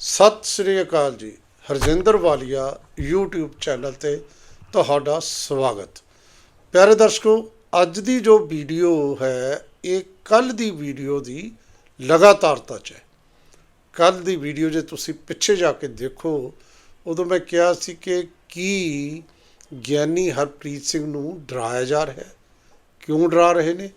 ਸਤਿ ਸ੍ਰੀ ਅਕਾਲ ਜੀ। ਹਰਜਿੰਦਰ ਵਾਲੀਆ YouTube channel ਤੇ ਤੁਹਾਡਾ ਸਵਾਗਤ। ਪਿਆਰੇ ਦਰਸ਼ਕੋ, ਅੱਜ ਦੀ ਜੋ ਵੀਡੀਓ ਹੈ, ਇਹ ਕੱਲ ਦੀ ਵੀਡੀਓ ਦੀ ਲਗਾਤਾਰਤਾ ਚ ਹੈ। ਕੱਲ ਦੀ ਵੀਡੀਓ ਜੇ ਤੁਸੀਂ ਪਿੱਛੇ ਜਾ ਕੇ ਦੇਖੋ, ਉਦੋਂ ਮੈਂ ਕਿਹਾ ਸੀ ਕਿ ਕੀ ਗਿਆਨੀ ਹਰਪ੍ਰੀਤ ਸਿੰਘ ਨੂੰ ਡਰਾਇਆ ਜਾ ਰਿਹਾ ਹੈ? ਕਿਉਂ ਡਰਾ ਰਹੇ ਨੇ?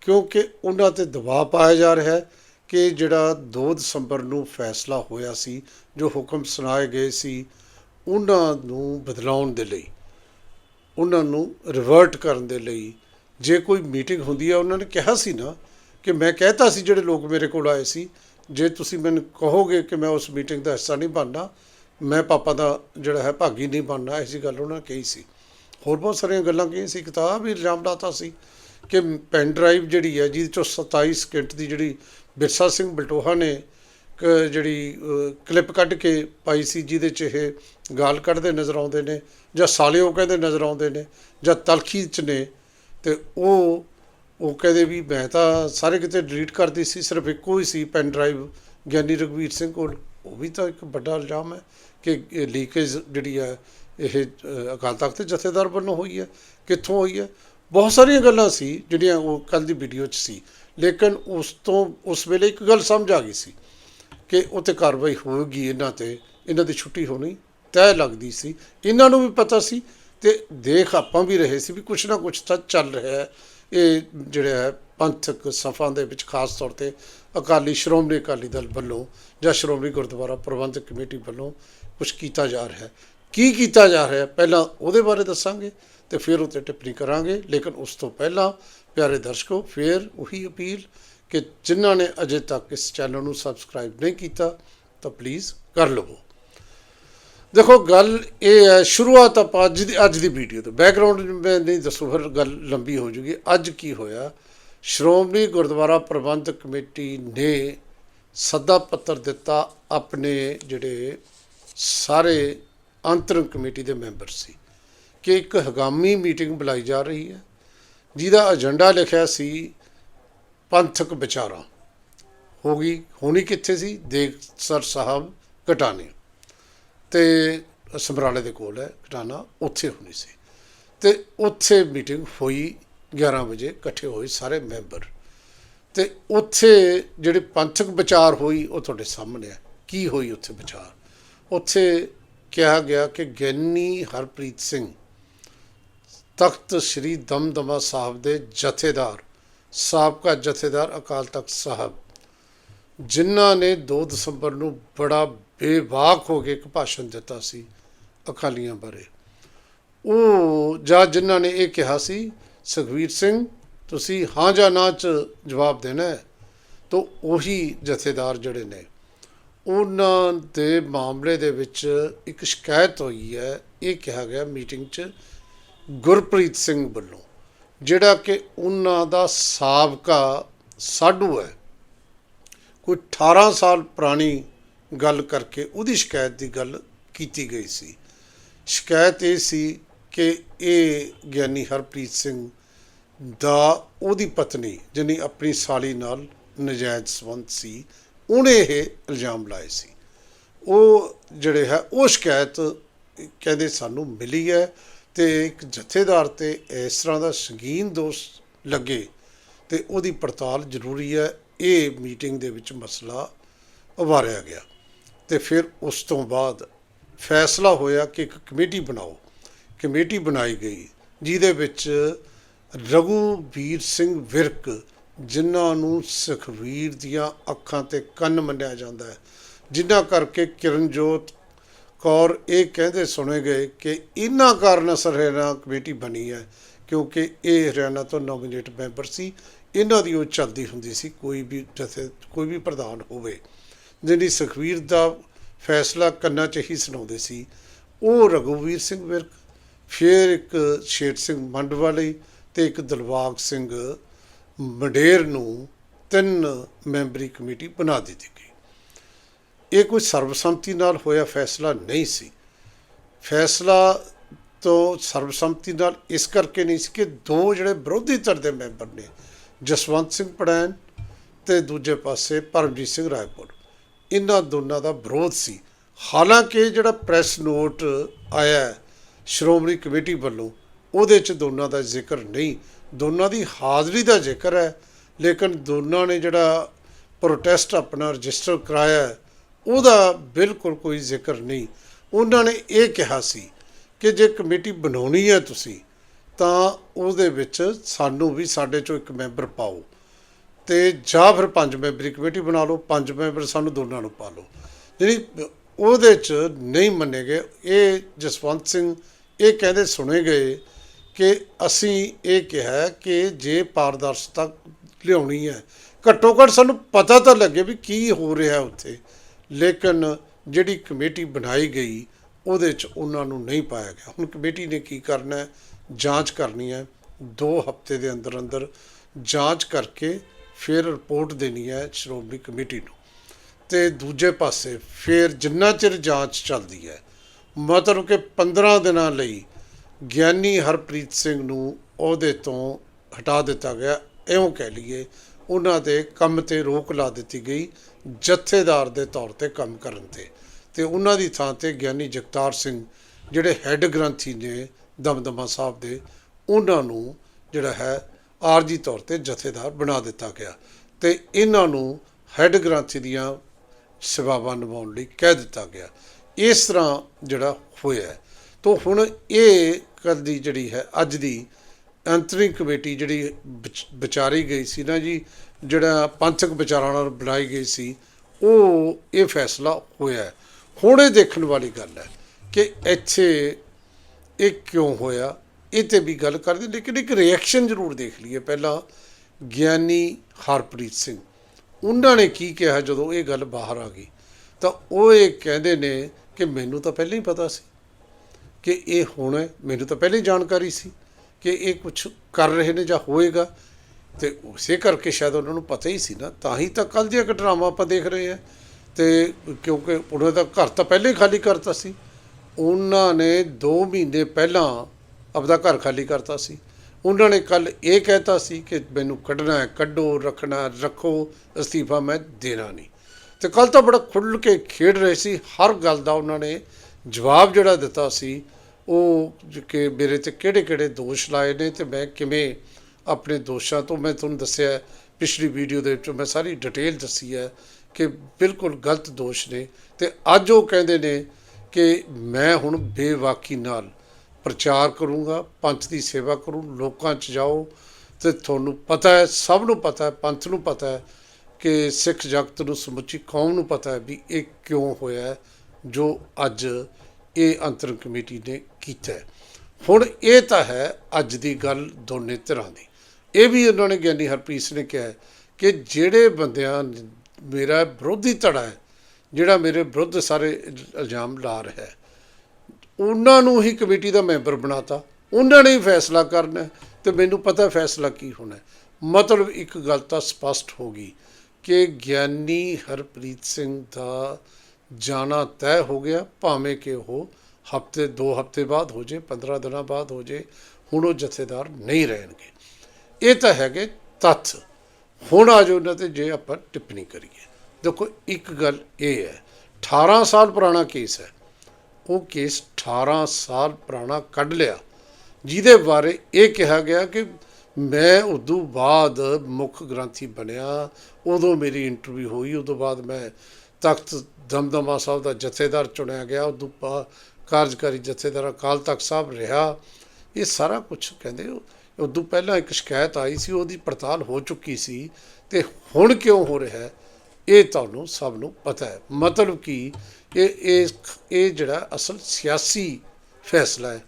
ਕਿਉਂਕਿ ਉਹਨਾਂ ਤੇ ਦਬਾਅ ਪਾਇਆ ਜਾ ਰਿਹਾ ਹੈ। ਕਿ ਜਿਹੜਾ 2 ਦਸੰਬਰ ਨੂੰ ਫੈਸਲਾ ਹੋਇਆ ਸੀ, ਜੋ ਹੁਕਮ ਸੁਣਾਏ ਗਏ ਸੀ, ਉਹਨਾਂ ਨੂੰ ਬਦਲਾਉਣ ਦੇ ਲਈ, ਉਹਨਾਂ ਨੂੰ ਰਿਵਰਟ ਕਰਨ ਦੇ ਲਈ, ਜੇ ਕੋਈ ਮੀਟਿੰਗ ਹੁੰਦੀ ਹੈ ਉਹਨਾਂ ਨੇ ਕਿਹਾ ਸੀ ਨਾ ਕਿ ਮੈਂ ਕਹਿਤਾ ਸੀ ਜਿਹੜੇ ਲੋਕ ਮੇਰੇ ਕੋਲ ਆਏ ਸੀ, ਜੇ ਤੁਸੀਂ ਮੈਨੂੰ ਕਹੋਗੇ ਕਿ ਮੈਂ ਉਸ ਮੀਟਿੰਗ ਦਾ ਹਿੱਸਾ ਨਹੀਂ ਬਣਨਾ, ਮੈਂ ਪਾਪਾ ਦਾ ਜਿਹੜਾ ਹੈ ਭਾਗੀ ਨਹੀਂ ਬਣਨਾ ਐਸੀ ਗੱਲ ਉਹਨਾਂ ਨੇ ਕਹੀ ਸੀ। ਹੋਰ ਬਹੁਤ ਸਾਰੀਆਂ ਗੱਲਾਂ ਕਹੀਆਂ ਸੀ, ਕਿਤਾਬ ਵੀ ਇਲਜ਼ਾਮ ਲਾਤਾ ਸੀ ਕਿ ਪੈਨ ਡਰਾਈਵ ਜਿਹੜੀ ਹੈ, ਜਿਹਦੇ ਚੋਂ 27 ਸਕਿੰਟ ਦੀ ਜਿਹੜੀ ਵਿਰਸਾ ਸਿੰਘ ਬਲਟੋਹਾ ਨੇ ਕ- ਜਿਹੜੀ ਕਲਿੱਪ ਕੱਢ ਕੇ ਪਾਈ ਸੀ, ਜਿਹਦੇ 'ਚ ਇਹ ਗਾਲ ਕੱਢਦੇ ਨਜ਼ਰ ਆਉਂਦੇ ਨੇ, ਜਾਂ ਸਾਲਿਓ ਕਹਿੰਦੇ ਨਜ਼ਰ ਆਉਂਦੇ ਨੇ, ਜਾਂ ਤਲਖੀ 'ਚ ਨੇ, ਤੇ ਉਹ ਉਹ ਕਹਿੰਦੇ ਵੀ ਮੈਂ ਤਾਂ ਸਾਰੇ ਕਿਤੇ ਡਿਲੀਟ ਕਰਦੀ ਸੀ, ਸਿਰਫ ਇੱਕੋ ਹੀ ਸੀ ਪੈਨ ਡਰਾਈਵ ਗਿਆਨੀ ਰਘਵੀਰ ਸਿੰਘ ਕੋਲ। ਉਹ ਵੀ ਤਾਂ ਇੱਕ ਵੱਡਾ ਇਲਜ਼ਾਮ ਹੈ ਕਿ ਲੀਕੇਜ ਜਿਹੜੀ ਹੈ, ਇਹ ਅਕਾਲ ਤਖਤ ਦੇ ਜਥੇਦਾਰ ਵੱਲੋਂ ਹੋਈ ਹੈ, ਕਿੱਥੋਂ ਹੋਈ ਹੈ। ਬਹੁਤ ਸਾਰੀਆਂ ਗੱਲਾਂ ਸੀ ਜਿਹੜੀਆਂ ਉਹ ਕੱਲ ਦੀ ਵੀਡੀਓ 'ਚ ਸੀ। ਲੇਕਿਨ ਉਸ ਤੋਂ, ਉਸ ਵੇਲੇ ਇੱਕ ਗੱਲ ਸਮਝ ਆ ਗਈ ਸੀ ਕਿ ਉੱਤੇ ਕਾਰਵਾਈ ਹੋਊਗੀ ਇਹਨਾਂ ਤੇ, ਇਹਨਾਂ ਦੀ ਛੁੱਟੀ ਹੋਣੀ ਤੈਅ ਲੱਗਦੀ ਸੀ। ਇਹਨਾਂ ਨੂੰ ਵੀ ਪਤਾ ਸੀ ਤੇ ਦੇਖ ਆਪਾਂ ਵੀ ਰਹੇ ਸੀ ਵੀ ਕੁਛ ਨਾ ਕੁਛ ਤਾਂ ਚੱਲ ਰਿਹਾ ਹੈ। ਇਹ ਜਿਹੜਾ ਹੈ ਪੰਥਕ ਸਫਾਂ ਦੇ ਵਿੱਚ ਖਾਸ ਤੌਰ ਤੇ ਅਕਾਲੀ, ਸ਼੍ਰੋਮਣੀ ਅਕਾਲੀ ਦਲ ਵੱਲੋਂ ਜਾਂ ਸ਼੍ਰੋਮਣੀ ਗੁਰਦੁਆਰਾ ਪ੍ਰਬੰਧਕ ਕਮੇਟੀ ਵੱਲੋਂ ਕੁਝ ਕੀਤਾ ਜਾ ਰਿਹਾ ਹੈ। ਕੀ ਕੀਤਾ ਜਾ ਰਿਹਾ ਹੈ? ਪਹਿਲਾਂ ਉਹਦੇ ਬਾਰੇ ਦੱਸਾਂਗੇ ਤੇ ਫਿਰ ਉੱਤੇ ਟਿੱਪਣੀ ਕਰਾਂਗੇ, ਲੇਕਿਨ ਉਸ ਤੋਂ ਪਹਿਲਾਂ ਪਿਆਰੇ ਦਰਸ਼ਕੋ, ਫਿਰ ਉਹੀ ਅਪੀਲ ਕਿ ਜਿਨ੍ਹਾਂ ਨੇ ਅਜੇ ਤੱਕ ਇਸ ਚੈਨਲ ਨੂੰ ਸਬਸਕ੍ਰਾਈਬ ਨਹੀਂ ਕੀਤਾ, ਤਾਂ ਪਲੀਜ਼ ਕਰ ਲਵੋ। ਦੇਖੋ, ਗੱਲ ਇਹ ਹੈ, ਸ਼ੁਰੂਆਤ ਆਪਾਂ ਅੱਜ ਦੀ ਅੱਜ ਦੀ ਵੀਡੀਓ ਤੋਂ। ਬੈਕਗ੍ਰਾਉਂਡ ਮੈਂ ਨਹੀਂ ਦੱਸੂ, ਫਿਰ ਗੱਲ ਲੰਬੀ ਹੋ ਜੂਗੀ। ਅੱਜ ਕੀ ਹੋਇਆ? ਸ਼੍ਰੋਮਣੀ ਗੁਰਦੁਆਰਾ ਪ੍ਰਬੰਧਕ ਕਮੇਟੀ ਨੇ ਸੱਦਾ ਪੱਤਰ ਦਿੱਤਾ ਆਪਣੇ ਜਿਹੜੇ ਸਾਰੇ ਅੰਤਰੰਗ ਕਮੇਟੀ ਦੇ ਮੈਂਬਰ ਸੀ ਕਿ ਇੱਕ ਹਗਾਮੀ ਮੀਟਿੰਗ ਬੁਲਾਈ ਜਾ ਰਹੀ ਹੈ। ਜਿਹਦਾ ਏਜੰਡਾ ਲਿਖਿਆ ਸੀ ਪੰਥਕ ਵਿਚਾਰਾਂ। ਹੋ ਗਈ, ਹੋਣੀ ਕਿੱਥੇ ਸੀ? ਦੇਗਸਰ ਸਾਹਿਬ ਕਟਾਣੇ ਤੇ ਸਮਰਾਲੇ ਦੇ ਕੋਲ ਹੈ ਕਟਾਣਾ ਉੱਥੇ ਹੋਣੀ ਸੀ। ਤੇ ਉੱਥੇ ਮੀਟਿੰਗ ਹੋਈ 11 ਵਜੇ, ਇਕੱਠੇ ਹੋਏ ਸਾਰੇ ਮੈਂਬਰ। ਤੇ ਉੱਥੇ ਜਿਹੜੇ ਪੰਥਕ ਵਿਚਾਰ ਹੋਈ, ਉਹ ਤੁਹਾਡੇ ਸਾਹਮਣੇ ਹੈ। ਕੀ ਹੋਈ ਉੱਥੇ ਵਿਚਾਰ? ਉੱਥੇ ਕਿਹਾ ਗਿਆ ਕਿ ਗਿਆਨੀ ਹਰਪ੍ਰੀਤ ਸਿੰਘ ਤਖਤ ਸ੍ਰੀ ਦਮਦਮਾ ਸਾਹਿਬ ਦੇ ਜਥੇਦਾਰ, ਸਾਬਕਾ ਜਥੇਦਾਰ ਅਕਾਲ ਤਖਤ ਸਾਹਿਬ, ਜਿਨ੍ਹਾਂ ਨੇ 2 ਦਸੰਬਰ ਨੂੰ ਬੜਾ ਬੇਵਾਕ ਹੋ ਕੇ ਇੱਕ ਭਾਸ਼ਣ ਦਿੱਤਾ ਸੀ ਅਕਾਲੀਆਂ ਬਾਰੇ। ਉਹ ਜਾਂ ਜਿਨ੍ਹਾਂ ਨੇ ਇਹ ਕਿਹਾ ਸੀ ਸੁਖਵੀਰ ਸਿੰਘ, ਤੁਸੀਂ ਹਾਂ ਜਾਂ ਨਾ ਚ ਜਵਾਬ ਦੇਣਾ ਹੈ? ਤਾਂ ਉਹੀ ਜਥੇਦਾਰ ਜਿਹੜੇ ਨੇ, ਉਹਨਾਂ ਦੇ ਮਾਮਲੇ ਦੇ ਵਿੱਚ ਇੱਕ ਸ਼ਿਕਾਇਤ ਹੋਈ ਹੈ। ਇਹ ਕਿਹਾ ਗਿਆ ਮੀਟਿੰਗ 'ਚ ਗੁਰਪ੍ਰੀਤ ਸਿੰਘ ਵੱਲੋਂ, ਜਿਹੜਾ ਕਿ ਉਹਨਾਂ ਦਾ ਸਾਬਕਾ ਸਾਡੂ ਹੈ। ਕੋਈ 18 ਸਾਲ ਪੁਰਾਣੀ ਗੱਲ ਕਰਕੇ ਉਹਦੀ ਸ਼ਿਕਾਇਤ ਦੀ ਗੱਲ ਕੀਤੀ ਗਈ ਸੀ। ਸ਼ਿਕਾਇਤ ਇਹ ਸੀ ਕਿ ਇਹ ਗਿਆਨੀ ਹਰਪ੍ਰੀਤ ਸਿੰਘ ਦਾ ਉਹਦੀ ਪਤਨੀ, ਜਿਹਨੇ ਆਪਣੀ ਸਾਲੀ ਨਾਲ ਨਜਾਇਜ਼ ਸੰਬੰਧ ਸੀ, ਉਹਨੇ ਇਹ ਇਲਜ਼ਾਮ ਲਾਏ ਸੀ। ਉਹ ਜਿਹੜੇ ਹੈ, ਉਹ ਸ਼ਿਕਾਇਤ ਕਹਿੰਦੇ ਸਾਨੂੰ ਮਿਲੀ ਹੈ। ਤੇ ਇੱਕ ਜਥੇਦਾਰ ਤੇ ਇਸ ਤਰ੍ਹਾਂ ਦਾ ਸੰਗੀਨ ਦੋਸ਼ ਲੱਗੇ ਤੇ ਉਹਦੀ ਪੜਤਾਲ ਜ਼ਰੂਰੀ ਹੈ। ਇਹ ਮੀਟਿੰਗ ਦੇ ਵਿੱਚ ਮਸਲਾ ਉਭਾਰਿਆ ਗਿਆ ਤੇ ਫਿਰ ਉਸ ਤੋਂ ਬਾਅਦ ਫੈਸਲਾ ਹੋਇਆ ਕਿ ਇੱਕ ਕਮੇਟੀ ਬਣਾਓ। ਕਮੇਟੀ ਬਣਾਈ ਗਈ ਜਿਹਦੇ ਵਿੱਚ ਰਘੂਵੀਰ ਸਿੰਘ ਵਿਰਕ, ਜਿਨ੍ਹਾਂ ਨੂੰ ਸੁਖਵੀਰ ਦੀਆਂ ਅੱਖਾਂ ਤੇ ਕੰਨ ਮੰਨਿਆ ਜਾਂਦਾ ਹੈ, ਜਿਨ੍ਹਾਂ ਕਰਕੇ ਕਿਰਨਜੋਤ ਕੌਰ ਇਹ ਕਹਿੰਦੇ ਸੁਣੇ ਗਏ ਕਿ ਇਹਨਾਂ ਕਾਰਨ ਅਸਰ ਹਰਿਆਣਾ ਕਮੇਟੀ ਬਣੀ ਹੈ, ਕਿਉਂਕਿ ਇਹ ਹਰਿਆਣਾ ਤੋਂ ਨੋਮੀਨੇਟ ਮੈਂਬਰ ਸੀ। ਇਹਨਾਂ ਦੀ ਉਹ ਚੱਲਦੀ ਹੁੰਦੀ ਸੀ, ਕੋਈ ਵੀ ਜਥੇ ਕੋਈ ਵੀ ਪ੍ਰਧਾਨ ਹੋਵੇ। ਜਿਹੜੀ ਸੁਖਵੀਰ ਦਾ ਫੈਸਲਾ ਕੰਨਾਂ 'ਚ ਹੀ ਸੁਣਾਉਂਦੇ ਸੀ, ਉਹ ਰਘੁਵੀਰ ਸਿੰਘ ਵਿਰਕ, ਫਿਰ ਇੱਕ ਸ਼ੇਰ ਸਿੰਘ ਮੰਡ ਵਾਲੀ ਤੇ ਇੱਕ ਦਿਲਬਾਗ ਸਿੰਘ ਮੰਡੇਰ ਨੂੰ ਤਿੰਨ ਮੈਂਬਰੀ ਕਮੇਟੀ ਬਣਾ ਦਿੱਤੀ ਗਈ। ਇਹ ਕੋਈ ਸਰਬਸੰਮਤੀ ਨਾਲ ਹੋਇਆ ਫੈਸਲਾ ਨਹੀਂ ਸੀ। ਫੈਸਲਾ ਤੋਂ ਸਰਬਸੰਮਤੀ ਨਾਲ ਇਸ ਕਰਕੇ ਨਹੀਂ ਸੀ ਕਿ ਦੋ ਜਿਹੜੇ ਵਿਰੋਧੀ ਧਿਰ ਦੇ ਮੈਂਬਰ ਨੇ, ਜਸਵੰਤ ਸਿੰਘ ਪੜੈਨ ਤੇ ਦੂਜੇ ਪਾਸੇ ਪਰਮਜੀਤ ਸਿੰਘ ਰਾਏਪੁਰ, ਇਹਨਾਂ ਦੋਨਾਂ ਦਾ ਵਿਰੋਧ ਸੀ। ਹਾਲਾਂਕਿ ਜਿਹੜਾ ਪ੍ਰੈਸ ਨੋਟ ਆਇਆ ਸ਼੍ਰੋਮਣੀ ਕਮੇਟੀ ਵੱਲੋਂ, ਉਹਦੇ 'ਚ ਦੋਨਾਂ ਦਾ ਜ਼ਿਕਰ ਨਹੀਂ। ਦੋਨਾਂ ਦੀ ਹਾਜ਼ਰੀ ਦਾ ਜ਼ਿਕਰ ਹੈ, ਲੇਕਿਨ ਦੋਨਾਂ ਨੇ ਜਿਹੜਾ ਪ੍ਰੋਟੈਸਟ ਆਪਣਾ ਰਜਿਸਟਰ ਕਰਾਇਆ ਉਹਦਾ ਬਿਲਕੁਲ ਕੋਈ ਜ਼ਿਕਰ ਨਹੀਂ। ਉਹਨਾਂ ਨੇ ਇਹ ਕਿਹਾ ਸੀ ਕਿ ਜੇ ਕਮੇਟੀ ਬਣਾਉਣੀ ਹੈ ਤੁਸੀਂ, ਤਾਂ ਉਹਦੇ ਵਿੱਚ ਸਾਨੂੰ ਵੀ ਸਾਡੇ ਚੋਂ ਇੱਕ ਮੈਂਬਰ ਪਾਓ ਤੇ ਜਾਂ ਫਿਰ ਪੰਜ ਮੈਂਬਰੀ ਕਮੇਟੀ ਬਣਾ ਲਓ, ਪੰਜ ਮੈਂਬਰ ਸਾਨੂੰ ਦੋਨਾਂ ਨੂੰ ਪਾ ਲਓ। ਜਿਹੜੀ ਉਹਦੇ ਚ ਨਹੀਂ ਮੰਨੇ ਗਏ। ਇਹ ਜਸਵੰਤ ਸਿੰਘ ਇਹ ਕਹਿੰਦੇ ਸੁਣੇ ਗਏ ਕਿ ਅਸੀਂ ਇਹ ਕਿਹਾ ਕਿ ਜੇ ਪਾਰਦਰਸ਼ਤਾ ਲਿਆਉਣੀ ਹੈ, ਘੱਟੋ ਘੱਟ ਸਾਨੂੰ ਪਤਾ ਤਾਂ ਲੱਗੇ ਵੀ ਕੀ ਹੋ ਰਿਹਾ ਉੱਥੇ। ਲੇਕਿਨ ਜਿਹੜੀ ਕਮੇਟੀ ਬਣਾਈ ਗਈ, ਉਹਦੇ ਚ ਉਹਨਾਂ ਨੂੰ ਨਹੀਂ ਪਾਇਆ ਗਿਆ। ਹੁਣ ਕਮੇਟੀ ਨੇ ਕੀ ਕਰਨਾ ਹੈ? ਜਾਂਚ ਕਰਨੀ ਹੈ। 2 ਹਫ਼ਤੇ ਦੇ ਅੰਦਰ ਅੰਦਰ ਜਾਂਚ ਕਰਕੇ ਫਿਰ ਰਿਪੋਰਟ ਦੇਣੀ ਹੈ ਸ਼੍ਰੋਮਣੀ ਕਮੇਟੀ ਨੂੰ। ਤੇ ਦੂਜੇ ਪਾਸੇ ਫਿਰ ਜਿੰਨਾ ਚਿਰ ਜਾਂਚ ਚੱਲਦੀ ਹੈ, ਮਤਲਬ ਕਿ 15 ਦਿਨਾਂ ਲਈ ਗਿਆਨੀ ਹਰਪ੍ਰੀਤ ਸਿੰਘ ਨੂੰ ਅਹੁਦੇ ਤੋਂ ਹਟਾ ਦਿੱਤਾ ਗਿਆ। ਇਉਂ ਕਹਿ ਲਈਏ, ਉਹਨਾਂ ਦੇ ਕੰਮ ਤੇ ਰੋਕ ਲਾ ਦਿੱਤੀ ਗਈ। ਜਥੇਦਾਰ ਦੇ ਤੌਰ ਤੇ ਕੰਮ ਕਰਨ ਤੇ। ਤੇ ਉਹਨਾਂ ਦੀ ਥਾਂ ਤੇ ਗਿਆਨੀ ਜਗਤਾਰ ਸਿੰਘ, ਜਿਹੜੇ ਹੈੱਡ ਗ੍ਰੰਥੀ ਨੇ ਦਮਦਮਾ ਸਾਹਿਬ ਦੇ, ਉਹਨਾਂ ਨੂੰ ਜਿਹੜਾ ਹੈ ਆਰਜੀ ਤੌਰ ਤੇ ਜਥੇਦਾਰ ਬਣਾ ਦਿੱਤਾ ਗਿਆ। ਤੇ ਇਹਨਾਂ ਨੂੰ ਹੈੱਡ ਗ੍ਰੰਥੀ ਦੀਆਂ ਸੇਵਾਵਾਂ ਨਿਭਾਉਣ ਲਈ ਕਹਿ ਦਿੱਤਾ ਗਿਆ। ਇਸ ਤਰ੍ਹਾਂ ਜਿਹੜਾ ਹੋਇਆ ਤਾਂ ਹੁਣ ਇਹ ਕਦੀ ਜਿਹੜੀ ਹੈ ਅੱਜ ਦੀ ਅੰਤਰਿੰਗ ਕਮੇਟੀ ਜਿਹੜੀ ਵਿਚ- ਵਿਚਾਰੀ ਗਈ ਸੀ ਨਾ ਜੀ, ਜਿਹੜਾ ਪੰਥਕ ਵਿਚਾਰਾਂ ਨਾਲ ਬਣਾਈ ਗਈ ਸੀ, ਉਹ ਇਹ ਫੈਸਲਾ ਹੋਇਆ ਹੁਣ ਇਹ ਦੇਖਣ ਵਾਲੀ ਗੱਲ ਹੈ ਕਿ ਇੱਥੇ ਇਹ ਕਿਉਂ ਹੋਇਆ, ਇਹ ਤੇ ਵੀ ਗੱਲ ਕਰਦੇ, ਲੇਕਿਨ ਇੱਕ ਰਿਐਕਸ਼ਨ ਜ਼ਰੂਰ ਦੇਖ ਲਈਏ। ਪਹਿਲਾਂ ਗਿਆਨੀ ਹਰਪ੍ਰੀਤ ਸਿੰਘ, ਉਹਨਾਂ ਨੇ ਕੀ ਕਿਹਾ ਜਦੋਂ ਇਹ ਗੱਲ ਬਾਹਰ ਆ ਗਈ? ਤਾਂ ਉਹ ਇਹ ਕਹਿੰਦੇ ਨੇ ਕਿ ਮੈਨੂੰ ਤਾਂ ਪਹਿਲਾਂ ਹੀ ਪਤਾ ਸੀ ਕਿ ਇਹ ਹੋਣਾ ਹੈ। ਮੈਨੂੰ ਤਾਂ ਪਹਿਲਾਂ ਹੀ ਜਾਣਕਾਰੀ ਸੀ। ਕਿ ਇਹ ਕੁਝ ਕਰ ਰਹੇ ਨੇ ਜਾਂ ਹੋਏਗਾ, ਤੇ ਉਸੇ ਕਰਕੇ ਸ਼ਾਇਦ ਉਹਨਾਂ ਨੂੰ ਪਤਾ ਹੀ ਸੀ ਨਾ। ਤਾਂ ਹੀ ਤਾਂ ਕੱਲ ਦੀਆਂ ਘਟਨਾਵਾਂ ਆਪਾਂ ਦੇਖ ਰਹੇ ਹਾਂ। ਤੇ ਕਿਉਂਕਿ ਉਹਨਾਂ ਦਾ ਘਰ ਤਾਂ ਪਹਿਲਾਂ ਹੀ ਖਾਲੀ ਕਰਤਾ ਸੀ। ਉਹਨਾਂ ਨੇ 2 ਮਹੀਨੇ ਪਹਿਲਾਂ ਆਪਦਾ ਘਰ ਖਾਲੀ ਕਰਤਾ ਸੀ। ਉਹਨਾਂ ਨੇ ਕੱਲ ਇਹ ਕਹਿਤਾ ਸੀ ਕਿ ਮੈਨੂੰ ਕੱਢਣਾ ਹੈ, ਕੱਢੋ, ਰੱਖਣਾ, ਰੱਖੋ, ਅਸਤੀਫਾ ਮੈਂ ਦੇਣਾ ਨਹੀਂ। ਤੇ ਕੱਲ ਤਾਂ ਬੜਾ ਖੁੱਲ੍ਹ ਕੇ ਖੇਡ ਰਹੇ ਸੀ। ਹਰ ਗੱਲ ਦਾ ਉਹਨਾਂ ਨੇ ਜਵਾਬ ਜਿਹੜਾ ਦਿੱਤਾ ਸੀ ਉਹ ਕਿ ਮੇਰੇ ਤੇ ਕਿਹੜੇ ਕਿਹੜੇ ਦੋਸ਼ ਲਾਏ ਨੇ ਤੇ ਮੈਂ ਕਿਵੇਂ ਆਪਣੇ ਦੋਸ਼ਾਂ ਤੋਂ, ਮੈਂ ਤੁਹਾਨੂੰ ਦੱਸਿਆ ਪਿਛਲੀ ਵੀਡੀਓ ਦੇ ਵਿੱਚ ਮੈਂ ਸਾਰੀ ਡਿਟੇਲ ਦੱਸੀ ਹੈ ਕਿ ਬਿਲਕੁਲ ਗਲਤ ਦੋਸ਼ ਨੇ ਤੇ ਅੱਜ ਉਹ ਕਹਿੰਦੇ ਨੇ ਕਿ ਮੈਂ ਹੁਣ ਬੇਵਾਕੀ ਨਾਲ ਪ੍ਰਚਾਰ ਕਰੂੰਗਾ, ਪੰਥ ਦੀ ਸੇਵਾ ਕਰੂੰ, ਲੋਕਾਂ 'ਚ ਜਾਓ ਤੇ ਤੁਹਾਨੂੰ ਪਤਾ ਹੈ, ਸਭ ਨੂੰ ਪਤਾ ਹੈ, ਪੰਥ ਨੂੰ ਪਤਾ ਹੈ ਕਿ ਸਿੱਖ ਜਗਤ ਨੂੰ ਸਮੁੱਚੀ ਕੌਮ ਨੂੰ ਪਤਾ ਹੈ ਵੀ ਇਹ ਕਿਉਂ ਹੋਇਆ ਜੋ ਅੱਜ ਇਹ ਅੰਤਰ ਕਮੇਟੀ ਨੇ ਕੀਤਾ ਹੁਣ ਇਹ ਤਾਂ ਹੈ ਅੱਜ ਦੀ ਗੱਲ ਦੋਨੇ ਧਿਰਾਂ ਦੀ। ਇਹ ਵੀ ਉਹਨਾਂ ਨੇ ਗਿਆਨੀ ਹਰਪ੍ਰੀਤ ਨੇ ਕਿਹਾ ਕਿ ਜਿਹੜੇ ਬੰਦਿਆਂ ਮੇਰਾ ਵਿਰੋਧੀ ਧੜਾ ਹੈ, ਜਿਹੜਾ ਮੇਰੇ ਵਿਰੁੱਧ ਸਾਰੇ ਇਲਜ਼ਾਮ ਲਾ ਰਿਹਾ ਹੈ, ਉਹਨਾਂ ਨੂੰ ਹੀ ਕਮੇਟੀ ਦਾ ਮੈਂਬਰ ਬਣਾਤਾ। ਉਹਨਾਂ ਨੇ ਹੀ ਫੈਸਲਾ ਕਰਨਾ ਹੈ ਤੇ ਮੈਨੂੰ ਪਤਾ ਫੈਸਲਾ ਕੀ ਹੋਣਾ ਮਤਲਬ ਇੱਕ ਗੱਲ ਤਾਂ ਸਪਸ਼ਟ ਹੋ ਗਈ ਕਿ ਗਿਆਨੀ ਹਰਪ੍ਰੀਤ ਸਿੰਘ ਦਾ ਜਾਣਾ ਤੈਅ ਹੋ ਗਿਆ, ਭਾਵੇਂ ਕਿ ਉਹ ਹਫ਼ਤੇ, ਦੋ ਹਫ਼ਤੇ ਬਾਅਦ ਹੋ ਜੇ 15 ਦਿਨਾਂ ਬਾਅਦ ਹੋ ਜੇ, ਹੁਣ ਉਹ ਜਥੇਦਾਰ ਨਹੀਂ ਰਹਿਣਗੇ। ਇਹ ਤਾਂ ਹੈਗੇ ਤੱਥ। ਹੁਣ ਆ ਜਾਓ ਉਹਨਾਂ ਤੇ ਜੇ ਆਪਾਂ ਟਿੱਪਣੀ ਕਰੀਏ। ਦੇਖੋ, ਇੱਕ ਗੱਲ ਇਹ ਹੈ 18 ਸਾਲ ਪੁਰਾਣਾ ਕੇਸ ਹੈ। ਉਹ ਕੇਸ 18 ਸਾਲ ਪੁਰਾਣਾ ਕੱਢ ਲਿਆ। ਜਿਹਦੇ ਬਾਰੇ ਇਹ ਕਿਹਾ ਗਿਆ ਕਿ ਮੈਂ ਉਦੋਂ ਬਾਅਦ ਮੁੱਖ ਗ੍ਰੰਥੀ ਬਣਿਆ, ਉਦੋਂ ਮੇਰੀ ਇੰਟਰਵਿਊ ਹੋਈ, ਉਦੋਂ ਬਾਅਦ ਮੈਂ ਤਖਤ ਦਮਦਮਾ ਸਾਹਿਬ ਦਾ ਜਥੇਦਾਰ ਚੁਣਿਆ ਗਿਆ, ਉਦੋਂ ਬਾ ਕਾਰਜਕਾਰੀ ਜਥੇਦਾਰ ਅਕਾਲ ਤਖਤ ਸਾਹਿਬ ਰਿਹਾ। ਇਹ ਸਾਰਾ ਕੁਝ ਕਹਿੰਦੇ ਉਦੋਂ ਪਹਿਲਾਂ ਇੱਕ ਸ਼ਿਕਾਇਤ ਆਈ ਸੀ, ਉਹਦੀ ਪੜਤਾਲ ਹੋ ਚੁੱਕੀ ਸੀ ਤੇ ਹੁਣ ਕਿਉਂ ਹੋ ਰਿਹਾ ਹੈ, ਇਹ ਤੁਹਾਨੂੰ ਸਭ ਨੂੰ ਪਤਾ ਹੈ। ਮਤਲਬ ਕਿ ਇਹ ਇਹ ਇਹ ਜਿਹੜਾ ਅਸਲ ਸਿਆਸੀ ਫੈਸਲਾ ਹੈ,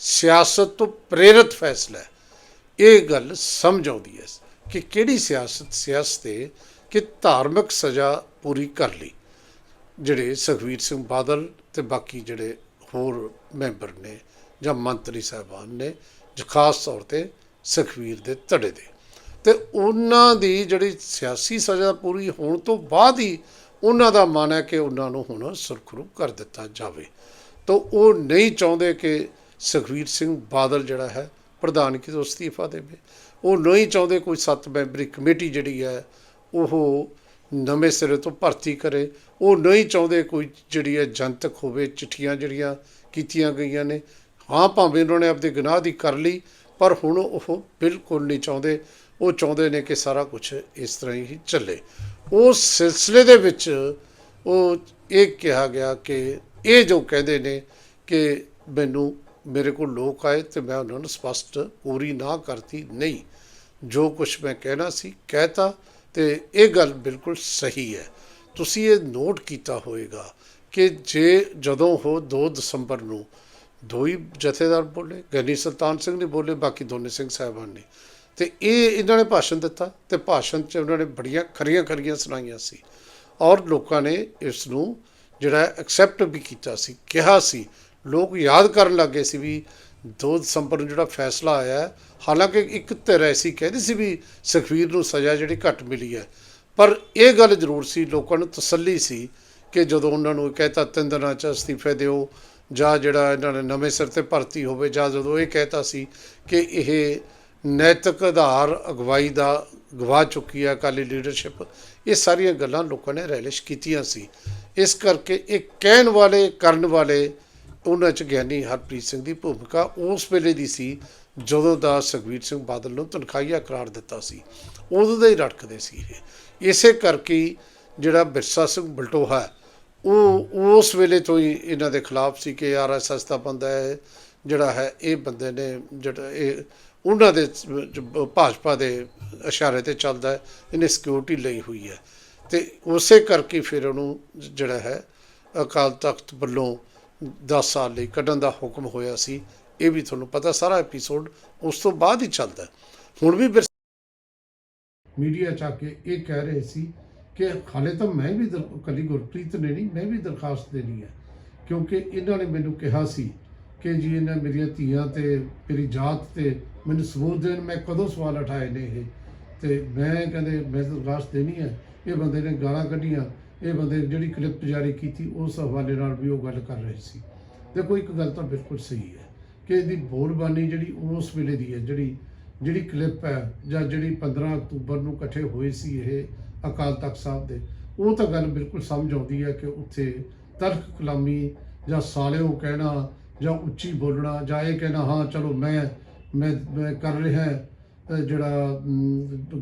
ਸਿਆਸਤ ਤੋਂ ਪ੍ਰੇਰਿਤ ਫੈਸਲਾ ਹੈ, ਇਹ ਗੱਲ ਸਮਝ ਆਉਂਦੀ ਹੈ ਕਿ ਕਿਹੜੀ ਸਿਆਸਤ ਸਿਆਸਤ 'ਤੇ ਕਿ ਧਾਰਮਿਕ ਸਜ਼ਾ ਪੂਰੀ ਕਰ ਲਈ। ਜਿਹੜੇ ਸੁਖਵੀਰ ਸਿੰਘ ਬਾਦਲ ਤੇ ਬਾਕੀ ਜਿਹੜੇ ਹੋਰ ਮੈਂਬਰ ਨੇ ਜਾਂ ਮੰਤਰੀ ਸਾਹਿਬਾਨ ਨੇ ਖਾਸ ਤੌਰ ਤੇ ਸੁਖਵੀਰ ਦੇ ਧੜੇ ਦੇ। ਤੇ ਉਹਨਾਂ ਦੀ ਜਿਹੜੀ ਸਿਆਸੀ ਸਜ਼ਾ ਪੂਰੀ ਹੋਣ ਤੋਂ ਬਾਅਦ ਹੀ ਉਹਨਾਂ ਦਾ ਮਨ ਹੈ ਕਿ ਉਹਨਾਂ ਨੂੰ ਹੁਣ ਸੁਰਖਰੂ ਕਰ ਦਿੱਤਾ ਜਾਵੇ। ਤਾਂ ਉਹ ਨਹੀਂ ਚਾਹੁੰਦੇ ਕਿ ਸੁਖਵੀਰ ਸਿੰਘ ਬਾਦਲ ਜਿਹੜਾ ਹੈ ਪ੍ਰਧਾਨਗੀ ਤੋਂ ਅਸਤੀਫਾ ਦੇਵੇ। ਉਹ ਨਹੀਂ ਚਾਹੁੰਦੇ ਕੋਈ ਸੱਤ ਮੈਂਬਰੀ ਕਮੇਟੀ ਜਿਹੜੀ ਹੈ, ਉਹ ਨਵੇਂ ਸਿਰੇ ਤੋਂ ਭਰਤੀ ਕਰੇ। ਉਹ ਨਹੀਂ ਚਾਹੁੰਦੇ ਕੋਈ ਜਿਹੜੀ ਹੈ ਜਨਤਕ ਹੋਵੇ, ਚਿੱਠੀਆਂ ਜਿਹੜੀਆਂ ਕੀਤੀਆਂ ਗਈਆਂ ਨੇ। ਹਾਂ, ਭਾਵੇਂ ਉਹਨਾਂ ਨੇ ਆਪਦੇ ਗੁਨਾਹ ਦੀ ਕਰ ਲਈ, ਪਰ ਹੁਣ ਉਹ ਬਿਲਕੁਲ ਨਹੀਂ ਚਾਹੁੰਦੇ। ਉਹ ਚਾਹੁੰਦੇ ਨੇ ਕਿ ਸਾਰਾ ਕੁਝ ਇਸ ਤਰ੍ਹਾਂ ਹੀ ਚੱਲੇ। ਉਸ ਸਿਲਸਿਲੇ ਦੇ ਵਿੱਚ ਉਹ ਇਹ ਕਿਹਾ ਗਿਆ ਕਿ, ਇਹ ਜੋ ਕਹਿੰਦੇ ਨੇ ਕਿ ਮੈਨੂੰ ਮੇਰੇ ਕੋਲ ਲੋਕ ਆਏ ਤੇ ਮੈਂ ਉਹਨਾਂ ਨੂੰ ਸਪਸ਼ਟ ਪੂਰੀ ਨਾ ਕਰਤੀ। ਨਹੀਂ, ਜੋ ਕੁਝ ਮੈਂ ਕਹਿਣਾ ਸੀ, ਕਹਿਤਾ। ਤੇ ਇਹ ਗੱਲ ਬਿਲਕੁਲ ਸਹੀ ਹੈ। ਤੁਸੀਂ ਇਹ ਨੋਟ ਕੀਤਾ ਹੋਵੇਗਾ ਕਿ ਜੇ ਜਦੋਂ ਉਹ 2 ਦਸੰਬਰ ਨੂੰ ਦੋ ਹੀ ਜਥੇਦਾਰ ਬੋਲੇ, ਗਨੀ ਸੁਲਤਾਨ ਸਿੰਘ ਨੇ ਬੋਲੇ, ਬਾਕੀ ਦੋਨੇ ਸਿੰਘ ਸਾਹਿਬਾਨ ਨੇ, ਤੇ ਇਹ ਇਹਨਾਂ ਨੇ ਭਾਸ਼ਣ ਦਿੱਤਾ ਤੇ ਭਾਸ਼ਣ 'ਚ ਉਹਨਾਂ ਨੇ ਬੜੀਆਂ ਖਰੀਆਂ ਖਰੀਆਂ ਸੁਣਾਈਆਂ ਸੀ ਔਰ ਲੋਕਾਂ ਨੇ ਇਸ ਨੂੰ ਜਿਹੜਾ ਐਕਸੈਪਟ ਵੀ ਕੀਤਾ ਸੀ, ਕਿਹਾ ਸੀ। ਲੋਕ ਯਾਦ ਕਰਨ ਲੱਗੇ ਸੀ ਵੀ ਦੋ ਦਸੰਬਰ ਨੂੰ ਜਿਹੜਾ ਫੈਸਲਾ ਆਇਆ ਹਾਲਾਂਕਿ ਇੱਕ ਧਿਰ ਐਸੀ ਕਹਿੰਦੀ ਸੀ ਵੀ ਸੁਖਵੀਰ ਨੂੰ ਸਜ਼ਾ ਜਿਹੜੀ ਘੱਟ ਮਿਲੀ ਹੈ। ਪਰ ਇਹ ਗੱਲ ਜ਼ਰੂਰ ਸੀ, ਲੋਕਾਂ ਨੂੰ ਤਸੱਲੀ ਸੀ ਕਿ ਜਦੋਂ ਉਹਨਾਂ ਨੂੰ ਕਹਿਤਾ, ਤਿੰਨ ਦਿਨਾਂ ਚ ਅਸਤੀਫੇ ਦਿਓ, ਜਾਂ ਜਿਹੜਾ ਇਹਨਾਂ ਨੇ ਨਵੇਂ ਸਿਰ ਤੇ ਭਰਤੀ ਹੋਵੇ, ਜਾਂ ਜਦੋਂ ਇਹ ਕਹਿਤਾ ਸੀ ਕਿ ਇਹ ਨੈਤਿਕ ਆਧਾਰ ਅਗਵਾਈ ਦਾ ਗਵਾ ਚੁੱਕੀ ਹੈ ਅਕਾਲੀ ਲੀਡਰਸ਼ਿਪ, ਇਹ ਸਾਰੀਆਂ ਗੱਲਾਂ ਲੋਕਾਂ ਨੇ ਰੈਲਿਸ਼ ਕੀਤੀਆਂ ਸੀ। ਇਸ ਕਰਕੇ ਇਹ ਕਹਿਣ ਵਾਲੇ, ਕਰਨ ਵਾਲੇ ਉਹਨਾਂ ਚ ਗਿਆਨੀ ਹਰਪ੍ਰੀਤ ਸਿੰਘ ਦੀ ਭੂਮਿਕਾ ਉਸ ਵੇਲੇ ਦੀ ਸੀ ਜਦੋਂ ਦਾ ਸੁਖਬੀਰ ਸਿੰਘ ਬਾਦਲ ਨੂੰ ਤਨਖਾਹੀਆ ਕਰਾਰ ਦਿੱਤਾ ਸੀ। ਉਦੋਂ ਦੇ ਹੀ ਰੜਕਦੇ ਸੀ ਇਹ। ਇਸੇ ਕਰਕੇ ਜਿਹੜਾ ਬਿਰਸਾ ਸਿੰਘ ਬਲਟੋਹਾ ਉਹ ਉਸ ਵੇਲੇ ਤੋਂ ਹੀ ਇਹਨਾਂ ਦੇ ਖਿਲਾਫ ਸੀ ਕਿ ਆਰਐਸਐਸ ਦਾ ਬੰਦਾ ਹੈ, ਜਿਹੜਾ ਹੈ, ਇਹ ਬੰਦੇ ਨੇ ਜਿਹੜਾ ਇਹ ਉਹਨਾਂ ਦੇ ਭਾਜਪਾ ਦੇ ਇਸ਼ਾਰੇ ਤੇ ਚੱਲਦਾ ਹੈ, ਇਹਨੇ ਸਿਕਿਉਰਿਟੀ ਲਈ ਹੋਈ ਹੈ। ਤੇ ਉਸੇ ਕਰਕੇ ਫਿਰ ਉਹਨੂੰ ਜਿਹੜਾ ਹੈ ਅਕਾਲ ਤਖਤ ਵੱਲੋਂ 10 ਸਾਲ ਲਈ ਕੱਢਣ ਦਾ ਹੁਕਮ ਹੋਇਆ ਸੀ, ਇਹ ਵੀ ਤੁਹਾਨੂੰ ਪਤਾ ਸਾਰਾ ਐਪੀਸੋਡ ਉਸ ਤੋਂ ਬਾਅਦ ਹੀ ਚੱਲਦਾ ਹੁਣ ਵੀ ਬਿਰਸਾ ਮੀਡੀਆ ਚ ਆ ਕੇ ਇਹ ਕਹਿ ਰਹੇ ਸੀ ਕਿ ਹਾਲੇ ਤਾਂ ਮੈਂ ਵੀ ਦਰ- ਕੱਲੀ ਗੁਰਪ੍ਰੀਤ ਨੇ ਨਹੀਂ, ਮੈਂ ਵੀ ਦਰਖਾਸਤ ਦੇਣੀ ਹੈ। ਕਿਉਂਕਿ ਇਹਨਾਂ ਨੇ ਮੈਨੂੰ ਕਿਹਾ ਸੀ ਕਿ ਜੀ ਇਹਨਾਂ ਮੇਰੀਆਂ ਧੀਆਂ ਤੇ ਮੇਰੀ ਜਾਤ ਤੇ ਮੈਨੂੰ ਸਬੂਤ ਦੇਣ, ਮੈਂ ਕਦੋਂ ਸਵਾਲ ਉਠਾਏ ਨੇ ਇਹ? ਤੇ ਮੈਂ ਕਹਿੰਦੇ, ਮੈਂ ਦਰਖਾਸਤ ਦੇਣੀ ਹੈ। ਇਹ ਬੰਦੇ ਨੇ ਗਾਲਾਂ ਕੱਢੀਆਂ। ਇਹ ਬੰਦੇ ਜਿਹੜੀ ਕਲਿੱਪ ਜਾਰੀ ਕੀਤੀ, ਉਸ ਹਵਾਲੇ ਨਾਲ ਵੀ ਉਹ ਗੱਲ ਕਰ ਰਹੇ ਸੀ। ਦੇਖੋ, ਇੱਕ ਗੱਲ ਤਾਂ ਬਿਲਕੁਲ ਸਹੀ ਹੈ ਕਿ ਇਹਦੀ ਬੋਲਬਾਨੀ ਜਿਹੜੀ ਉਸ ਵੇਲੇ ਦੀ ਹੈ, ਜਿਹੜੀ ਜਿਹੜੀ ਕਲਿੱਪ ਹੈ, ਜਾਂ ਜਿਹੜੀ 15 ਅਕਤੂਬਰ ਨੂੰ ਇਕੱਠੇ ਹੋਏ ਸੀ ਇਹ ਅਕਾਲ ਤਖਤ ਸਾਹਿਬ ਦੇ, ਉਹ ਤਾਂ ਗੱਲ ਬਿਲਕੁਲ ਸਮਝ ਆਉਂਦੀ ਹੈ ਕਿ ਉੱਥੇ ਤਰਕ ਕਲਾਮੀ ਜਾਂ ਸਾਲਿਓ ਕਹਿਣਾ ਜਾਂ ਉੱਚੀ ਬੋਲਣਾ ਜਾਂ ਇਹ ਕਹਿਣਾ, ਹਾਂ, ਚਲੋ, ਮੈਂ ਮੈਂ ਮੈਂ ਕਰ ਰਿਹਾ ਜਿਹੜਾ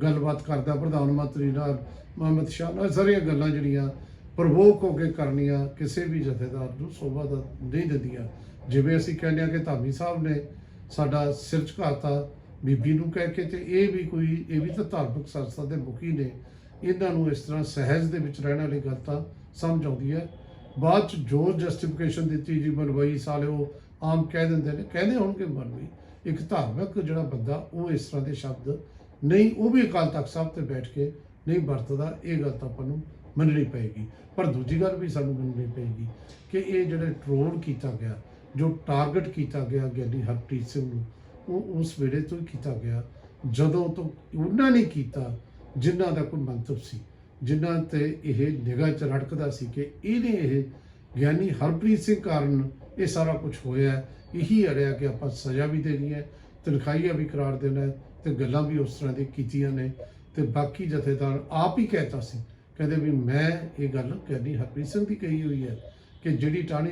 ਗੱਲਬਾਤ ਕਰਦਾ ਪ੍ਰਧਾਨ ਮੰਤਰੀ ਨਾਲ, ਮੁਹੰਮਦ ਸ਼ਾਹ ਨਾਲ ਇਹ ਸਾਰੀਆਂ ਗੱਲਾਂ ਜਿਹੜੀਆਂ ਪ੍ਰਵੋਕ ਹੋ ਕੇ ਕਰਨੀਆਂ ਕਿਸੇ ਵੀ ਜਥੇਦਾਰ ਨੂੰ ਸੋਭਾ ਦਾ ਨਹੀਂ ਦਿੰਦੀਆਂ। ਜਿਵੇਂ ਅਸੀਂ ਕਹਿੰਦੇ ਆ ਕਿ ਧਾਮੀ ਸਾਹਿਬ ਨੇ ਸਾਡਾ ਸਿਰ ਝੁਕਾਤਾ ਬੀਬੀ ਨੂੰ ਕਹਿ ਕੇ, ਤੇ ਇਹ ਵੀ ਕੋਈ, ਇਹ ਵੀ ਤਾਂ ਧਾਰਮਿਕ ਸੰਸਥਾ ਦੇ ਮੁਖੀ ਨੇ। ਇਹਨਾਂ ਨੂੰ ਇਸ ਤਰ੍ਹਾਂ ਸਹਿਜ ਦੇ ਵਿੱਚ ਰਹਿਣ ਵਾਲੀ ਗੱਲ ਤਾਂ ਸਮਝ ਆਉਂਦੀ ਹੈ। ਬਾਅਦ ਚ ਜੋ ਜਸਟੀਫਿਕੇਸ਼ਨ ਦਿੱਤੀ ਜੀ ਮਨਵਈ ਸਾਲੇ ਉਹ ਆਮ ਕਹਿ ਦਿੰਦੇ ਨੇ, ਕਹਿੰਦੇ ਹੋਣਗੇ ਮਲਵਈ। ਇੱਕ ਧਾਰਮਿਕ ਜਿਹੜਾ ਬੰਦਾ, ਉਹ ਇਸ ਤਰ੍ਹਾਂ ਦੇ ਸ਼ਬਦ ਨਹੀਂ, ਉਹ ਵੀ ਅਕਾਲ ਤਖਤ ਸਾਹਿਬ ਤੇ ਬੈਠ ਕੇ ਨਹੀਂ ਵਰਤਦਾ, ਇਹ ਗੱਲ ਤਾਂ ਆਪਾਂ ਨੂੰ ਮੰਨਣੀ ਪਏਗੀ। ਪਰ ਦੂਜੀ ਗੱਲ ਵੀ ਸਾਨੂੰ ਮੰਨਣੀ ਪਏਗੀ ਕਿ ਇਹ ਜਿਹੜੇ ਟ੍ਰੋਲ ਕੀਤਾ ਗਿਆ, ਜੋ ਟਾਰਗੇਟ ਕੀਤਾ ਗਿਆ ਗਿਆਨੀ ਹਰਪ੍ਰੀਤ ਸਿੰਘ ਨੂੰ, ਉਹ ਉਸ ਵੇਲੇ ਤੋਂ ਹੀ ਕੀਤਾ ਗਿਆ। ਜਦੋਂ ਤੋਂ ਉਹਨਾਂ ਨੇ ਕੀਤਾ, ਜਿਨ੍ਹਾਂ ਦਾ ਕੋਈ ਮੰਤਵ ਸੀ, ਜਿਨ੍ਹਾਂ ਤੇ ਇਹ ਨਿਗਾਹ ਚ ਰੜਕਦਾ ਸੀ ਕਿ ਇਹਨੇ ਇਹ ਗਿਆਨੀ ਹਰਪ੍ਰੀਤ ਸਿੰਘ ਕਾਰਨ ਇਹ ਸਾਰਾ ਕੁਝ ਹੋਇਆ ਇਹੀ ਅੜਿਆ ਕਿ ਆਪਾਂ ਸਜ਼ਾ ਵੀ ਦੇਣੀ ਹੈ, ਤਨਖਾਹੀਆ ਵੀ ਕਰਾਰ ਦੇਣਾ ਹੈ ਤੇ ਗੱਲਾਂ ਵੀ ਉਸ ਤਰ੍ਹਾਂ ਦੀ ਕੀਤੀਆਂ ਨੇ। ਤੇ ਬਾਕੀ ਜਥੇਦਾਰ ਆਪ ਹੀ ਕਹਿਤਾ ਸੀ, ਕਹਿੰਦੇ ਵੀ ਮੈਂ ਇਹ ਗੱਲ ਗਿਆਨੀ ਹਰਪ੍ਰੀਤ ਸਿੰਘ ਦੀ ਕਹੀ ਹੋਈ ਹੈ ਕਿ ਜਿਹੜੀ ਟਾਹਣੀ,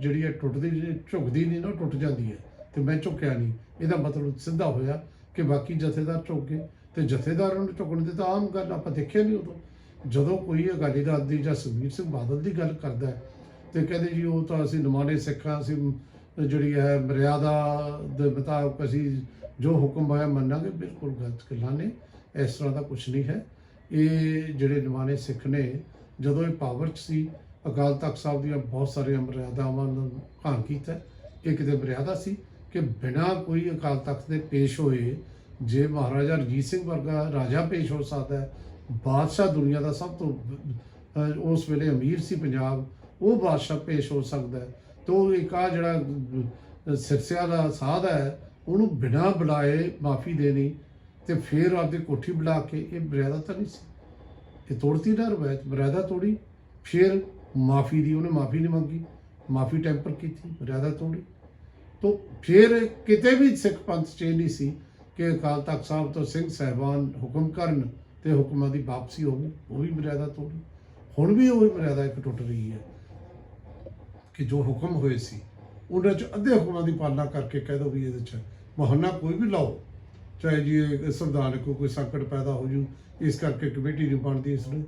ਜਿਹੜੀ ਹੈ ਟੁੱਟਦੀ, ਜਿਹੜੀ ਝੁਕਦੀ ਨਹੀਂ ਨਾ, ਉਹ ਟੁੱਟ ਜਾਂਦੀ ਹੈ। ਤੇ ਮੈਂ ਝੁਕਿਆ ਨਹੀਂ। ਇਹਦਾ ਮਤਲਬ ਸਿੱਧਾ ਹੋਇਆ ਕਿ ਬਾਕੀ ਜਥੇਦਾਰ ਝੁਕ ਗਏ। ਤੇ ਜਥੇਦਾਰਾਂ ਨੂੰ ਝੁਕਣ ਦੀ ਤਾਂ ਆਮ ਗੱਲ ਆਪਾਂ ਦੇਖਿਆ ਨਹੀਂ ਉਦੋਂ। ਜਦੋਂ ਕੋਈ ਅਕਾਲੀ ਦਲ ਦੀ ਜਾਂ ਸੁਖਬੀਰ ਸਿੰਘ ਬਾਦਲ ਦੀ ਗੱਲ ਕਰਦਾ ਹੈ ਤੇ ਕਹਿੰਦੇ ਜੀ ਉਹ ਤਾਂ ਅਸੀਂ ਨਿਮਾਣੇ ਸਿੱਖਾਂ ਅਸੀਂ ਜਿਹੜੀ ਹੈ ਮਰਿਆਦਾ ਦੇ ਮੁਤਾਬਕ ਅਸੀਂ ਜੋ ਹੁਕਮ ਆਇਆ ਮੰਨਾਂਗੇ, ਬਿਲਕੁਲ ਗਲਤ ਗੱਲਾਂ ਨੇ, ਇਸ ਤਰ੍ਹਾਂ ਦਾ ਕੁਝ ਨਹੀਂ ਹੈ। ਇਹ ਜਿਹੜੇ ਨਿਮਾਣੇ ਸਿੱਖ ਨੇ, ਜਦੋਂ ਇਹ ਪਾਵਰ 'ਚ ਸੀ, ਅਕਾਲ ਤਖਤ ਸਾਹਿਬ ਦੀਆਂ ਬਹੁਤ ਸਾਰੀਆਂ ਮਰਿਆਦਾਵਾਂ ਨੂੰ ਭਾਂਗ ਕੀਤਾ। ਇਹ ਕਿਤੇ ਮਰਿਆਦਾ ਸੀ ਕਿ ਬਿਨਾਂ ਕੋਈ ਅਕਾਲ ਤਖਤ ਦੇ ਪੇਸ਼ ਹੋਏ, ਜੇ ਮਹਾਰਾਜਾ ਰਣਜੀਤ ਸਿੰਘ ਵਰਗਾ ਰਾਜਾ ਪੇਸ਼ ਹੋ ਸਕਦਾ ਹੈ, ਬਾਦਸ਼ਾਹ ਦੁਨੀਆ ਦਾ ਸਭ ਤੋਂ ਉਸ ਵੇਲੇ ਅਮੀਰ ਸੀ ਪੰਜਾਬ ਉਹ ਬਾਦਸ਼ਾਹ ਪੇਸ਼ ਹੋ ਸਕਦਾ ਹੈ। ਤੇ ਉਹ ਇੱਕ ਆ ਜਿਹੜਾ ਅਹ, ਸਿਰਸਿਆ ਦਾ ਸਾਧ ਹੈ ਉਹਨੂੰ ਬਿਨਾਂ ਬੁਲਾਏ ਮਾਫੀ ਦੇਣੀ ਤੇ ਫਿਰ ਆਪਦੀ ਕੋਠੀ ਬੁਲਾ ਕੇ ਇਹ ਮਰਿਆਦਾ ਤਾਂ ਨਹੀਂ ਸੀ। ਇਹ ਤੋੜਤੀ ਨਾ ਰਵਾਇਤ ਮਰਿਆਦਾ ਤੋੜੀ ਫਿਰ ਮਾਫੀ ਦੀ ਉਹਨੇ ਮਾਫੀ ਨਹੀਂ ਮੰਗੀ ਮਾਫੀ ਟੈਂਪਰ ਕੀਤੀ ਮਰਿਆਦਾ ਤੋੜੀ। ਤੋ ਫਿਰ ਕਿਤੇ ਵੀ ਸਿੱਖ ਪੰਥ ਚ ਇਹ ਨਹੀਂ ਸੀ ਕਿ ਅਕਾਲ ਤਖਤ ਸਾਹਿਬ ਤੋਂ ਸਿੰਘ ਸਹਿਬਾਨ ਹੁਕਮ ਕਰਨ ਤੇ ਹੁਕਮਾਂ ਦੀ ਵਾਪਸੀ ਹੋਵੇ ਉਹ ਵੀ ਮਰਿਆਦਾ ਤੋੜੀ। ਹੁਣ ਵੀ ਉਹ ਮਰਿਆਦਾ ਇੱਕ ਟੁੱਟ ਰਹੀ ਹੈ। ਕਿ ਜੋ ਹੁਕਮ ਹੋਏ ਸੀ ਉਹਨਾਂ ਚ ਅੱਧੇ ਹੁਕਮਾਂ ਦੀ ਪਾਲਣਾ ਕਰਕੇ ਕਹਿ ਦੋ ਵੀ ਇਹਦੇ ਚ ਮਹੰਨਾ ਕੋਈ ਵੀ ਲਾਓ, ਚਾਹੇ ਜੀ ਇਹ ਸੰਵਿਧਾਨ ਕੋ ਕੋਈ ਸੰਕਟ ਪੈਦਾ ਹੋ ਜੂ, ਇਸ ਕਰਕੇ ਕਮੇਟੀ ਨਹੀਂ ਬਣਦੀ ਇਸ ਨੂੰ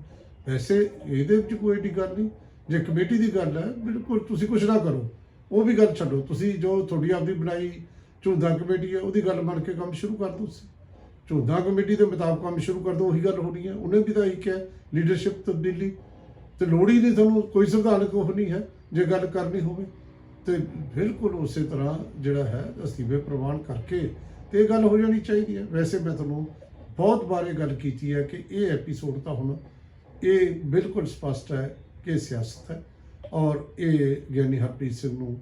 ਵੈਸੇ ਇਹਦੇ ਵਿੱਚ ਕੋਈ ਏਡੀ ਗੱਲ ਨਹੀਂ, ਜੇ ਕਮੇਟੀ ਦੀ ਗੱਲ ਹੈ, ਬਿਲਕੁਲ ਤੁਸੀਂ ਕੁਝ ਨਾ ਕਰੋ, ਉਹ ਵੀ ਗੱਲ ਛੱਡੋ, ਤੁਸੀਂ ਜੋ ਤੁਹਾਡੀ ਆਪਦੀ ਬਣਾਈ ਝੁੰਦਾ ਕਮੇਟੀ ਹੈ, ਉਹਦੀ ਗੱਲ ਮੰਨ ਕੇ ਕੰਮ ਸ਼ੁਰੂ ਕਰ ਦਿਓ ਤੁਸੀਂ। ਝੁੰਦਾ ਕਮੇਟੀ ਦੇ ਮੁਤਾਬਕ ਕੰਮ ਸ਼ੁਰੂ ਕਰ ਦਿਓ ਉਹੀ ਗੱਲ ਹੋਣੀ ਹੈ, ਉਹਨੇ ਵੀ ਤਾਂ ਇਹੀ ਕਿਹਾ ਲੀਡਰਸ਼ਿਪ ਤਬਦੀਲੀ। ਤੇ ਲੋੜ ਹੀ ਨਹੀਂ ਤੁਹਾਨੂੰ, ਕੋਈ ਸੰਵਿਧਾਨਕ ਉਹ ਨਹੀਂ ਹੈ। ਜੇ ਗੱਲ ਕਰਨੀ ਹੋਵੇ ਤੇ ਬਿਲਕੁਲ ਉਸੇ ਤਰ੍ਹਾਂ ਜਿਹੜਾ ਹੈ ਅਸਤੀਫੇ ਪ੍ਰਵਾਨ ਕਰਕੇ ਤੇ ਇਹ ਗੱਲ ਹੋ ਜਾਣੀ ਚਾਹੀਦੀ ਹੈ। ਵੈਸੇ ਮੈਂ ਤੁਹਾਨੂੰ ਬਹੁਤ ਵਾਰ ਇਹ ਗੱਲ ਕੀਤੀ ਹੈ ਕਿ ਇਹ ਐਪੀਸੋਡ ਤਾਂ ਹੁਣ ਇਹ ਬਿਲਕੁਲ ਸਪਸ਼ਟ ਹੈ ਕਿ ਸਿਆਸਤ ਹੈ ਔਰ ਇਹ ਗਿਆਨੀ ਹਰਪ੍ਰੀਤ ਸਿੰਘ ਨੂੰ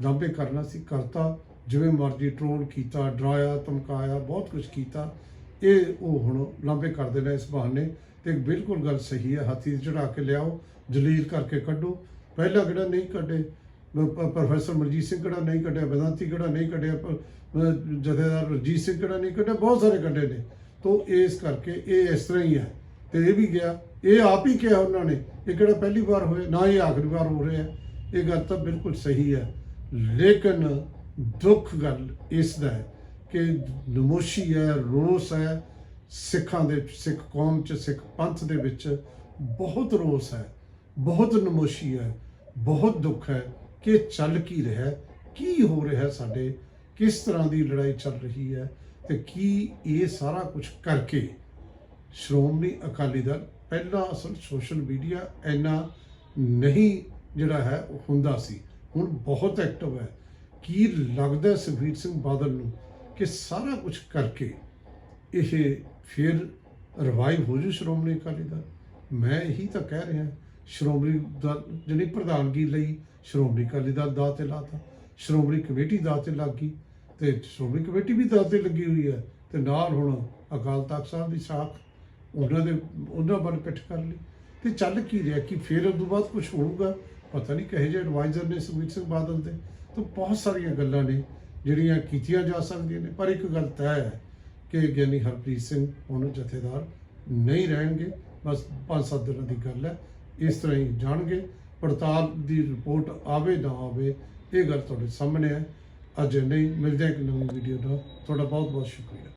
ਲਾਂਭੇ ਕਰਨਾ ਸੀ, ਕਰਤਾ, ਜਿਵੇਂ ਮਰਜ਼ੀ ਟ੍ਰੋਲ ਕੀਤਾ, ਡਰਾਇਆ, ਧਮਕਾਇਆ, ਬਹੁਤ ਕੁਝ ਕੀਤਾ, ਇਹ ਉਹ ਹੁਣ ਲਾਂਭੇ ਕਰਦੇ ਨੇ ਇਸ ਬਹਾਨੇ ਤੇ ਬਿਲਕੁਲ ਗੱਲ ਸਹੀ ਹੈ। ਹਾਥੀ ਤੇ ਚੜਾ ਕੇ ਲਿਆਓ, ਜਲੀਲ ਕਰਕੇ ਕੱਢੋ ਪਹਿਲਾਂ ਕਿਹੜਾ ਨਹੀਂ ਕੱਢੇ? ਪ੍ਰੋਫੈਸਰ ਮਰਜੀਤ ਸਿੰਘ ਕਿਹੜਾ ਨਹੀਂ ਕੱਢਿਆ? ਵਿਦਾਂਤੀ ਕਿਹੜਾ ਨਹੀਂ ਕੱਢਿਆ? ਪ- ਜਥੇਦਾਰ ਰਜੀਤ ਸਿੰਘ ਕਿਹੜਾ ਨਹੀਂ ਕੱਢਿਆ? ਬਹੁਤ ਸਾਰੇ ਕੱਢੇ ਨੇ। ਤੋਂ ਇਸ ਕਰਕੇ ਇਹ ਇਸ ਤਰ੍ਹਾਂ ਹੀ ਹੈ। ਤੇ ਇਹ ਵੀ ਗਿਆ। ਇਹ ਆਪ ਹੀ ਕਿਹਾ ਉਹਨਾਂ ਨੇ, ਇਹ ਕਿਹੜਾ ਪਹਿਲੀ ਵਾਰ ਹੋਇਆ? ਨਾ ਇਹ ਆਖਰੀ ਵਾਰ ਹੋ ਰਿਹਾ। ਇਹ ਗੱਲ ਤਾਂ ਬਿਲਕੁਲ ਸਹੀ ਹੈ। ਲੇਕਿਨ ਦੁੱਖ ਗੱਲ ਇਸ ਦਾ ਹੈ ਕਿ ਨਮੋਸ਼ੀ ਹੈ, ਰੋਸ ਹੈ, ਸਿੱਖਾਂ ਦੇ, ਸਿੱਖ ਕੌਮ ਚ, ਸਿੱਖ ਪੰਥ ਦੇ ਵਿੱਚ ਬਹੁਤ ਰੋਸ ਹੈ। ਬਹੁਤ ਨਮੋਸ਼ੀ ਹੈ। ਬਹੁਤ ਦੁੱਖ ਹੈ ਕਿ ਚੱਲ ਕੀ ਰਿਹਾ ਕੀ ਹੋ ਰਿਹਾ ਸਾਡੇ, ਕਿਸ ਤਰ੍ਹਾਂ ਦੀ ਲੜਾਈ ਚੱਲ ਰਹੀ ਹੈ ਤੇ ਕੀ ਇਹ ਸਾਰਾ ਕੁਝ ਕਰਕੇ ਸ਼੍ਰੋਮਣੀ ਅਕਾਲੀ ਦਲ ਪਹਿਲਾਂ ਅਸਲ ਸੋਸ਼ਲ ਮੀਡੀਆ ਇੰਨਾ ਨਹੀਂ ਜਿਹੜਾ ਹੈ ਉਹ ਹੁੰਦਾ ਸੀ, ਹੁਣ ਬਹੁਤ ਐਕਟਿਵ ਹੈ। ਕੀ ਲੱਗਦਾ ਹੈ ਸੁਖਬੀਰ ਸਿੰਘ ਬਾਦਲ ਨੂੰ ਕਿ ਸਾਰਾ ਕੁਝ ਕਰਕੇ ਇਹ ਫਿਰ ਰਿਵਾਈਵ ਹੋ ਜੂ ਸ਼੍ਰੋਮਣੀ ਅਕਾਲੀ ਦਲ? ਮੈਂ ਇਹੀ ਤਾਂ ਕਹਿ ਰਿਹਾ। ਸ਼੍ਰੋਮਣੀ ਦਲ ਜਿਹੜੀ ਪ੍ਰਧਾਨਗੀ ਲਈ ਸ਼੍ਰੋਮਣੀ ਅਕਾਲੀ ਦਲ ਦਾਅ ਤੇ ਲਾਤਾ, ਸ਼੍ਰੋਮਣੀ ਕਮੇਟੀ ਦਾਅ ਤੇ ਲੱਗ ਗਈ ਤੇ ਸ਼੍ਰੋਮਣੀ ਕਮੇਟੀ ਵੀ ਦਾਅ ਤੇ ਲੱਗੀ ਹੋਈ ਹੈ ਤੇ ਨਾਲ ਹੁਣ ਅਕਾਲ ਤਖਤ ਸਾਹਿਬ ਦੀ ਸਾਖ ਉਹਨਾਂ ਦੇ, ਉਹਨਾਂ ਵੱਲ ਇਕੱਠ ਕਰ ਲਈ। ਤੇ ਚੱਲ ਕੀ ਰਿਹਾ ਕਿ ਫਿਰ ਉਸ ਤੋਂ ਬਾਅਦ ਕੁਝ ਹੋਊਗਾ? ਪਤਾ ਨਹੀਂ ਕਹੇ ਜਿਹੇ ਐਡਵਾਈਜ਼ਰ ਨੇ ਸੁਖਬੀਰ ਸਿੰਘ ਬਾਦਲ ਦੇ। ਤਾਂ ਬਹੁਤ ਸਾਰੀਆਂ ਗੱਲਾਂ ਨੇ ਜਿਹੜੀਆਂ ਕੀਤੀਆਂ ਜਾ ਸਕਦੀਆਂ ਨੇ। ਪਰ ਇੱਕ ਗੱਲ ਤੈਅ ਹੈ ਕਿ ਗਿਆਨੀ ਹਰਪ੍ਰੀਤ ਸਿੰਘ ਉਹਨੂੰ ਜਥੇਦਾਰ ਨਹੀਂ ਰਹਿਣਗੇ। ਬਸ 5-7 ਦਿਨਾਂ ਦੀ ਗੱਲ ਹੈ। ਇਸ ਤਰ੍ਹਾਂ ਹੀ ਜਾਣਗੇ, ਪੜਤਾਲ ਦੀ ਰਿਪੋਰਟ ਆਵੇ ਨਾ ਆਵੇ, ਇਹ ਗੱਲ ਤੁਹਾਡੇ ਸਾਹਮਣੇ ਹੈ। ਅਜੇ ਨਹੀਂ ਮਿਲਦੇ ਇੱਕ ਨਵੀਂ ਵੀਡੀਓ ਨਾਲ। ਤੁਹਾਡਾ ਬਹੁਤ ਬਹੁਤ ਸ਼ੁਕਰੀਆ।